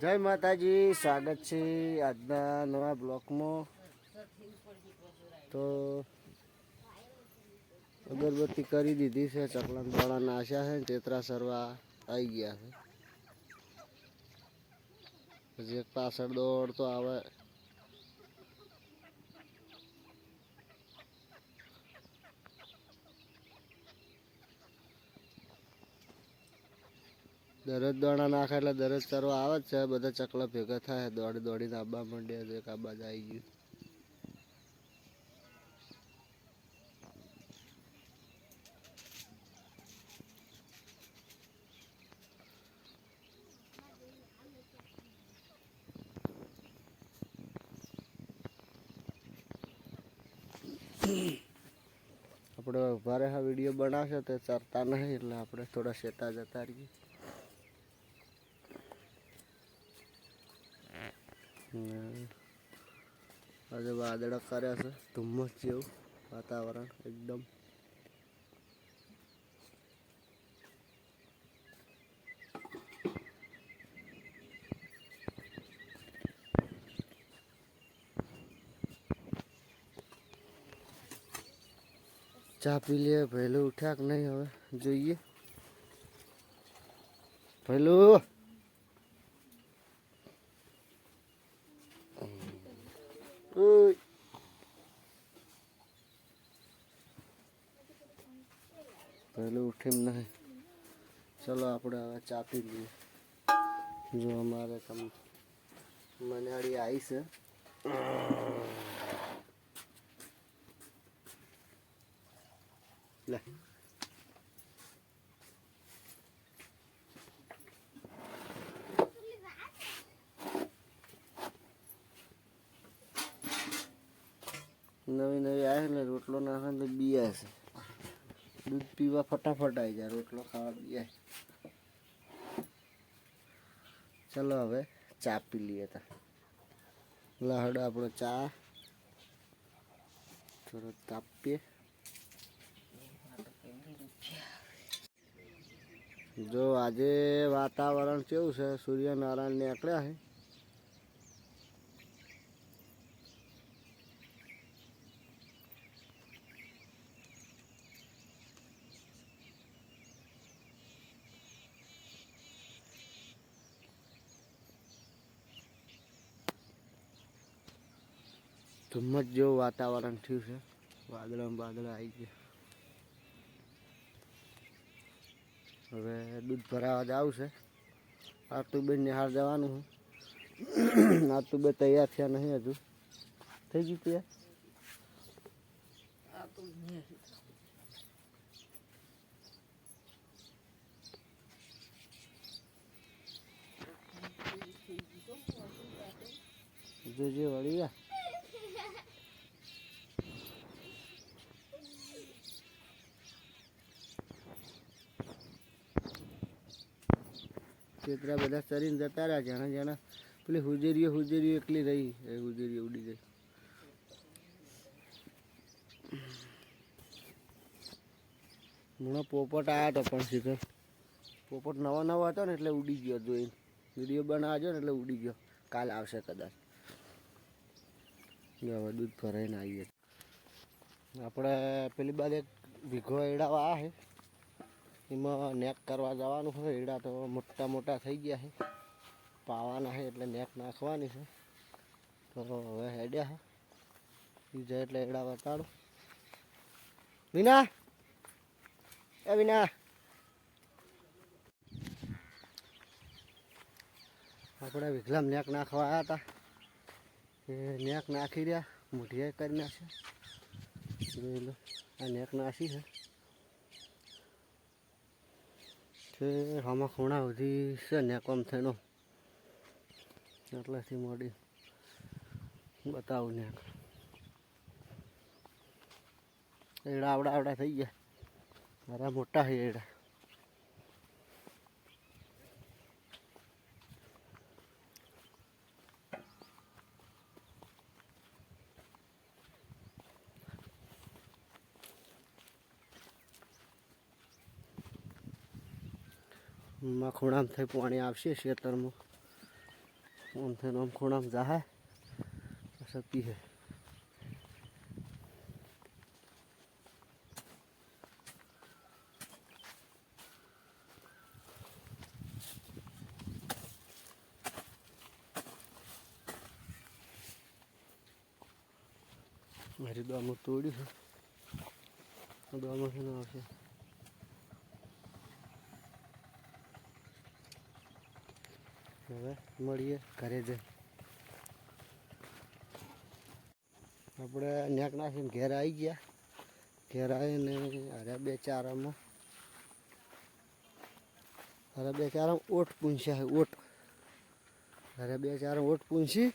જય માતાજી, સ્વાગત છે આજના નવા બ્લોકમાં. તો અગરબત્તી કરી દીધી છે ચકલા દોડા નાશ્યા છે તેતરા સરવા આવી ગયા છે. પછી એક પાછળ દોડ તો આવે. દરરોજ દોડા નાખે એટલે દરરોજ કરવા આવે જ છે. બધા ચકલા ભેગા થાય. દોડી દોડીને આબા માંડ્યા તો એક આબા આવી ગયું. આપણે ભારે હા વીડિયો બનાવશે તો ચરતા નહીં એટલે આપણે થોડા શેતા જતા રહીએ. આજે વાદળા કર્યા છે, ધુમ્મસ જેવું વાતાવરણ, એકદમ. ચા પી લે પહેલું ઉઠ્યા કે નહીં હવે? જોઈએ. પહેલું પહેલું ઉઠીમ નહીં. ચલો આપણે હવે ચા પી લઈએ. જો અમારે તમ મનાળી આવી છે. લે. નવી નવી આવે એટલે રોટલો નાખે ને તો બી છે. દૂધ પીવા ફટાફટ આવી જાય, રોટલો ખાવા બીયા ચલો હવે ચા પી લઈએ તા. લહડો આપણો ચા. થોડો તાપીએ જો આજે વાતાવરણ કેવું છે? સૂર્યનારાયણ નીકળ્યા છે. ધુમ્મસ જેવું વાતાવરણ થયું છે વાદળા વાદળા આવી ગયા હવે દૂધ ભરાવા જવું છે આતુબેન નિહાળ જવાનું છે આતુબેન તૈયાર થયા નહીં હજુ થઈ ગયું તૈયાર જોજે વળી ગયા ચેતરા બધા ચરીને જતા રહ્યા જાણે જણા પેલી હુજેરીઓ હુજેરીઓ એકલી રહી. એ હુજેરીઓ ઉડી ગઈ. હમણાં પોપટ આવ્યા હતો પણ શીખર પોપટ નવો નવો હતો ને એટલે ઉડી ગયો જોઈને. વીડિયો બનાવજો ને એટલે ઉડી ગયો. કાલ આવશે કદાચ. દૂધ ભરાઈને આવીએ. આપણે પેલી બાદ એક વીઘો એડાવા છે એમાં નેક કરવા જવાનું હોય એડા તો મોટા મોટા થઈ ગયા છે. પાવાના છે એટલે નેક નાખવાની છે. તો હવે હેડ્યા છે. બીજા એટલે એડા બતાડું વિના! એ વિના! આપણે વિઘલામ નેક નાખવા આવ્યા હતા. એ નેક નાખી રહ્યા. મોઢિયા કરી નાખ્યા. આ નેક નાખી છે. છે, આમાં ખૂણા સુધી છે ને, કોમ થયેલો. એટલેથી મોડી બતાવું ને એડા આવડા આવડા થઈ ગયા. મારા મોટા છે એડા. માં ખૂણામાં થઈ પાણી આવશે ખેતરમાં આમથી આમ ખૂણામ જાહે. પછી પીહે મારી દોમાં તોડ્યું છે. દોમાં છે આવશે. હવે મળીએ ઘરે જઈ આપણે નેક નાખીને ઘેર આવી ગયા. ઘેર આવીને અરે બે ચારામાં અરે બે ચારામાં ઓટ પૂંછ્યા ઓટ. અરે બે ચાર ઓટ પૂંછી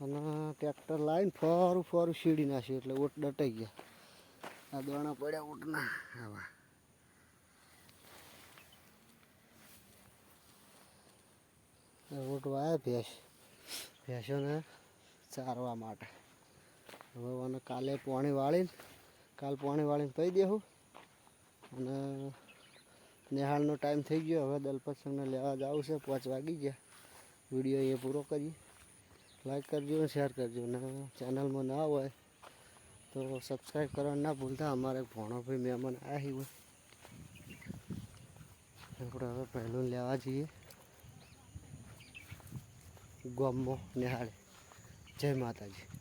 અને ટ્રેક્ટર લાવીને ફરું ફરું સીડી નાખ્યું, એટલે ઓટ દટાઈ ગયા. આ દોણા પડ્યા ઓટના. આવા. ઓટ વાયા ભેંસ. ભેંસોને ચારવા માટે. હવે મને કાલે પાણી વાળીને, કાલ પાણી વાળીને પી દેવું અને નિહાળનો ટાઈમ થઈ ગયો. હવે દલપતસંગને લેવા જવું છે. પાંચ વાગી ગયા. વીડિયો એ પૂરો કરીએ. લાઈક કરજો અને શેર કરજો. અને ચેનલમાં ના હોય તો સબસ્ક્રાઈબ કરવાનું ના ભૂલતા. અમારે ભણો ભાઈ મહેમાન આવ્યા હોય. આપણે હવે પહેલું લેવા જઈએ. ગામમાં નિહાળે જય માતાજી.